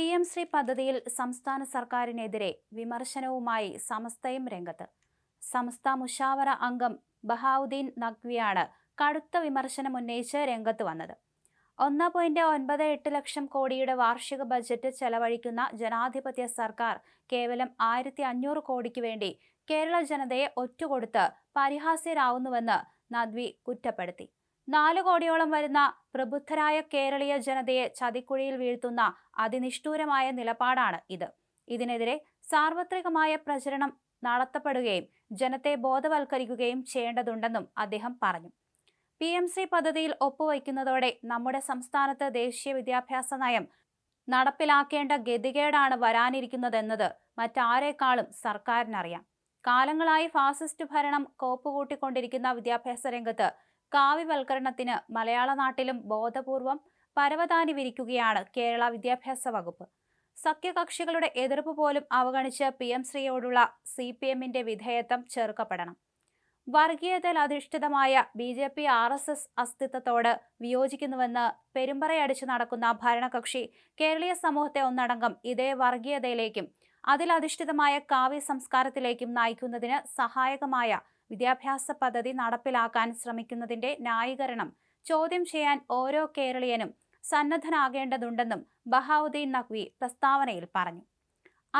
P M Shri പദ്ധതിയിൽ സംസ്ഥാന സർക്കാരിനെതിരെ വിമർശനവുമായി സമസ്തയും രംഗത്ത്. സമസ്ത മുഷാവറ അംഗം ബഹാവുദ്ദീൻ നഖ്വിയാണ് കടുത്ത വിമർശനം ഉന്നയിച്ച് രംഗത്ത് വന്നത്. ഒന്ന് പോയിന്റ് ഒൻപത് എട്ട് ലക്ഷം കോടിയുടെ വാർഷിക ബജറ്റ് ചെലവഴിക്കുന്ന ജനാധിപത്യ സർക്കാർ കേവലം ആയിരത്തി അഞ്ഞൂറ് കോടിക്ക് വേണ്ടി കേരള ജനതയെ ഒറ്റുകൊടുത്ത് പരിഹാസ്യരാവുന്നുവെന്ന് നദ്വി കുറ്റപ്പെടുത്തി. നാലു കോടിയോളം വരുന്ന പ്രബുദ്ധരായ കേരളീയ ജനതയെ ചതിക്കുഴിയിൽ വീഴ്ത്തുന്ന അതിനിഷ്ഠൂരമായ നിലപാടാണ് ഇത്. ഇതിനെതിരെ സാർവത്രികമായ പ്രചരണം നടത്തപ്പെടുകയും ജനത്തെ ബോധവൽക്കരിക്കുകയും ചെയ്യേണ്ടതുണ്ടെന്നും അദ്ദേഹം പറഞ്ഞു. പി എം സി പദ്ധതിയിൽ ഒപ്പുവയ്ക്കുന്നതോടെ നമ്മുടെ സംസ്ഥാനത്ത് ദേശീയ വിദ്യാഭ്യാസ നയം നടപ്പിലാക്കേണ്ട ഗതികേടാണ് വരാനിരിക്കുന്നതെന്നത് മറ്റാരേക്കാളും സർക്കാരിനറിയാം. കാലങ്ങളായി ഫാസിസ്റ്റ് ഭരണം കോപ്പുകൂട്ടിക്കൊണ്ടിരിക്കുന്ന വിദ്യാഭ്യാസ രംഗത്ത് കാവ്യവൽക്കരണത്തിന് മലയാള നാട്ടിലും ബോധപൂർവം പരവതാനി വിരിക്കുകയാണ് കേരള വിദ്യാഭ്യാസ വകുപ്പ്. സഖ്യകക്ഷികളുടെ എതിർപ്പ് പോലും അവഗണിച്ച് പി എം ശ്രീയോടുള്ള സി പി എമ്മിന്റെ വിധേയത്വം ചെറുക്കപ്പെടണം. വർഗീയതയിൽ അധിഷ്ഠിതമായ B J P R S S അസ്തിത്വത്തോട് വിയോജിക്കുന്നുവെന്ന് പെരുമ്പറയടിച്ചു നടക്കുന്ന ഭരണകക്ഷി കേരളീയ സമൂഹത്തെ ഒന്നടങ്കം ഇതേ വർഗീയതയിലേക്കും അതിലധിഷ്ഠിതമായ കാവ്യ സംസ്കാരത്തിലേക്കും നയിക്കുന്നതിന് സഹായകമായ വിദ്യാഭ്യാസ പദ്ധതി നടപ്പിലാക്കാൻ ശ്രമിക്കുന്നതിന്റെ ന്യായീകരണം ചോദ്യം ചെയ്യാൻ ഓരോ കേരളീയനും സന്നദ്ധനാകേണ്ടതുണ്ടെന്നും ബഹാവുദ്ദീൻ നഖ്വി പ്രസ്താവനയിൽ പറഞ്ഞു.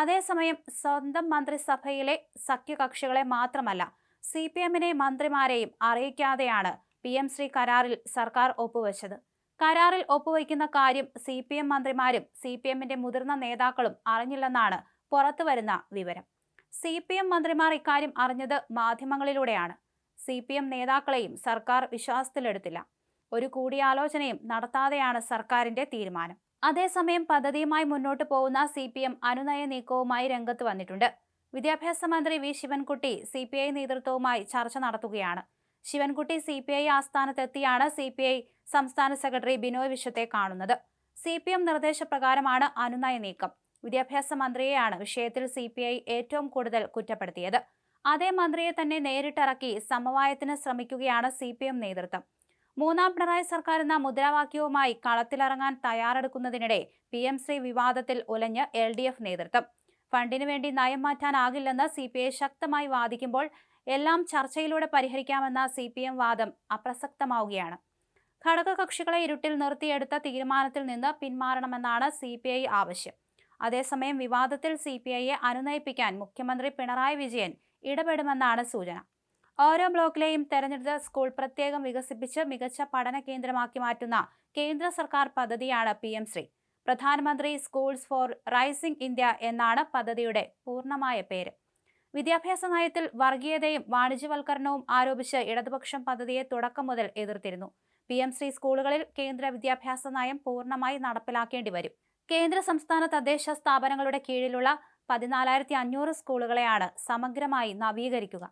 അതേസമയം സ്വന്തം മന്ത്രിസഭയിലെ സഖ്യകക്ഷികളെ മാത്രമല്ല സി പി എമ്മിനെ മന്ത്രിമാരെയും അറിയിക്കാതെയാണ് പി എം ശ്രീ കരാറിൽ സർക്കാർ ഒപ്പുവെച്ചത്. കരാറിൽ ഒപ്പുവയ്ക്കുന്ന കാര്യം സി പി എം മന്ത്രിമാരും സി പി എമ്മിന്റെ മുതിർന്ന നേതാക്കളും അറിഞ്ഞില്ലെന്നാണ് പുറത്തുവരുന്ന വിവരം. സി പി എം മന്ത്രിമാർ ഇക്കാര്യം അറിഞ്ഞത് മാധ്യമങ്ങളിലൂടെയാണ്. സി പി എം നേതാക്കളെയും സർക്കാർ വിശ്വാസത്തിലെടുത്തില്ല. ഒരു കൂടിയാലോചനയും നടത്താതെയാണ് സർക്കാരിന്റെ തീരുമാനം. അതേസമയം പദ്ധതിയുമായി മുന്നോട്ട് പോകുന്ന സി പി എം അനുനയ നീക്കവുമായി രംഗത്ത് വന്നിട്ടുണ്ട്. വിദ്യാഭ്യാസ മന്ത്രി V. Sivankutty C P I നേതൃത്വവുമായി ചർച്ച നടത്തുകയാണ്. ശിവൻകുട്ടി സി പി ഐ ആസ്ഥാനത്തെത്തിയാണ് സി പി ഐ സംസ്ഥാന സെക്രട്ടറി ബിനോയ് വിശ്വത്തെ കാണുന്നത്. സി പി എം നിർദ്ദേശപ്രകാരമാണ് അനുനയ നീക്കം. വിദ്യാഭ്യാസ മന്ത്രിയെയാണ് വിഷയത്തിൽ സി ഏറ്റവും കൂടുതൽ കുറ്റപ്പെടുത്തിയത്. അതേ മന്ത്രിയെ തന്നെ നേരിട്ടിറക്കി സമവായത്തിന് ശ്രമിക്കുകയാണ് സി പി എം നേതൃത്വം. മൂന്നാം പിണറായി സർക്കാർ എന്ന മുദ്രാവാക്യവുമായി കളത്തിലിറങ്ങാൻ തയ്യാറെടുക്കുന്നതിനിടെ പി എം ശ്രീ വിവാദത്തിൽ ഉലഞ്ഞ് എൽ ഡി എഫ് നേതൃത്വം. ഫണ്ടിനു വേണ്ടി നയം മാറ്റാനാകില്ലെന്ന് സി പി ഐ ശക്തമായി വാദിക്കുമ്പോൾ എല്ലാം ചർച്ചയിലൂടെ പരിഹരിക്കാമെന്ന സി പി എം വാദം അപ്രസക്തമാവുകയാണ്. ഘടകകക്ഷികളെ ഇരുട്ടിൽ നിർത്തിയെടുത്ത തീരുമാനത്തിൽ നിന്ന് പിന്മാറണമെന്നാണ് സി പി ഐ ആവശ്യം. അതേസമയം വിവാദത്തിൽ സി പി ഐയെ അനുനയിപ്പിക്കാൻ മുഖ്യമന്ത്രി പിണറായി വിജയൻ ഇടപെടുമെന്നാണ് സൂചന. ഓരോ ബ്ലോക്കിലെയും തെരഞ്ഞെടുത്ത സ്കൂൾ പ്രത്യേകം വികസിപ്പിച്ച് മികച്ച പഠന കേന്ദ്രമാക്കി മാറ്റുന്ന കേന്ദ്ര സർക്കാർ പദ്ധതിയാണ് പി എം ശ്രീ. പ്രധാനമന്ത്രി സ്കൂൾസ് ഫോർ റൈസിംഗ് ഇന്ത്യ എന്നാണ് പദ്ധതിയുടെ പൂർണമായ പേര്. വിദ്യാഭ്യാസ നയത്തിൽ വർഗീയതയും വാണിജ്യവൽക്കരണവും ആരോപിച്ച് ഇടതുപക്ഷം പദ്ധതിയെ തുടക്കം മുതൽ എതിർത്തിരുന്നു. പി എം ശ്രീ സ്കൂളുകളിൽ കേന്ദ്ര വിദ്യാഭ്യാസ നയം പൂർണമായി നടപ്പിലാക്കേണ്ടി വരും. കേന്ദ്ര സംസ്ഥാന തദ്ദേശ സ്ഥാപനങ്ങളുടെ കീഴിലുള്ള പതിനാലായിരത്തി അഞ്ഞൂറ് സ്കൂളുകളെയാണ് സമഗ്രമായി നവീകരിക്കുക.